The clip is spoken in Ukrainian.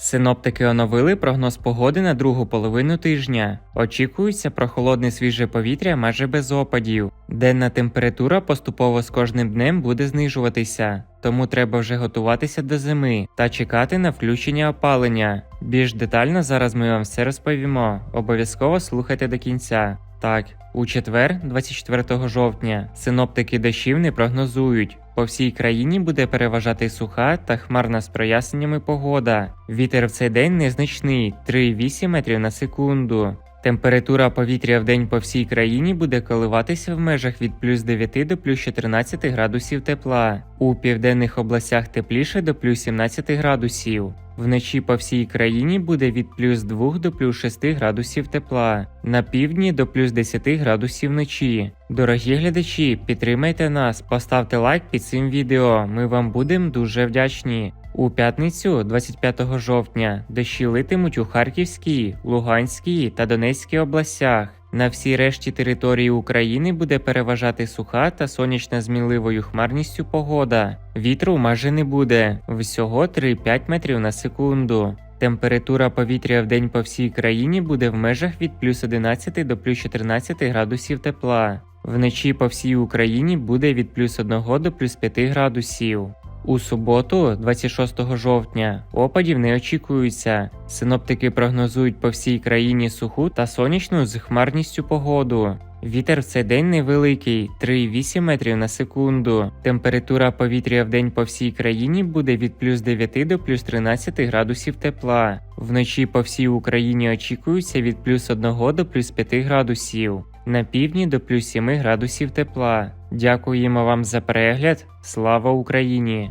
Синоптики оновили прогноз погоди на другу половину тижня. Очікується прохолодне свіже повітря майже без опадів. Денна температура поступово з кожним днем буде знижуватися, тому треба вже готуватися до зими та чекати на включення опалення. Більш детально зараз ми вам все розповімо. Обов'язково слухайте до кінця. Так, у четвер, 24 жовтня, синоптики дощів не прогнозують. По всій країні буде переважати суха та хмарна з проясненнями погода. Вітер в цей день незначний 3,8 метрів на секунду. Температура повітря в день по всій країні буде коливатися в межах від плюс 9 до плюс 14 градусів тепла. У південних областях тепліше до плюс 17 градусів. Вночі по всій країні буде від плюс 2 до плюс 6 градусів тепла, на півдні до плюс 10 градусів вночі. Дорогі глядачі, підтримайте нас, поставте лайк під цим відео. Ми вам будемо дуже вдячні. У п'ятницю, 25 жовтня, дощі литимуть у Харківській, Луганській та Донецькій областях. На всій решті території України буде переважати суха та сонячна з мінливою хмарністю погода. Вітру майже не буде, всього 3-5 метрів на секунду. Температура повітря в день по всій країні буде в межах від плюс 11 до плюс 14 градусів тепла. Вночі по всій Україні буде від плюс 1 до плюс 5 градусів. У суботу, 26 жовтня, опадів не очікується. Синоптики прогнозують по всій країні суху та сонячну з хмарністю погоду. Вітер в цей день невеликий 3,8 метрів на секунду. Температура повітря в день по всій країні буде від плюс 9 до плюс 13 градусів тепла. Вночі по всій Україні очікується від плюс 1 до плюс 5 градусів. На півдні до плюс 7 градусів тепла. Дякуємо вам за перегляд. Слава Україні!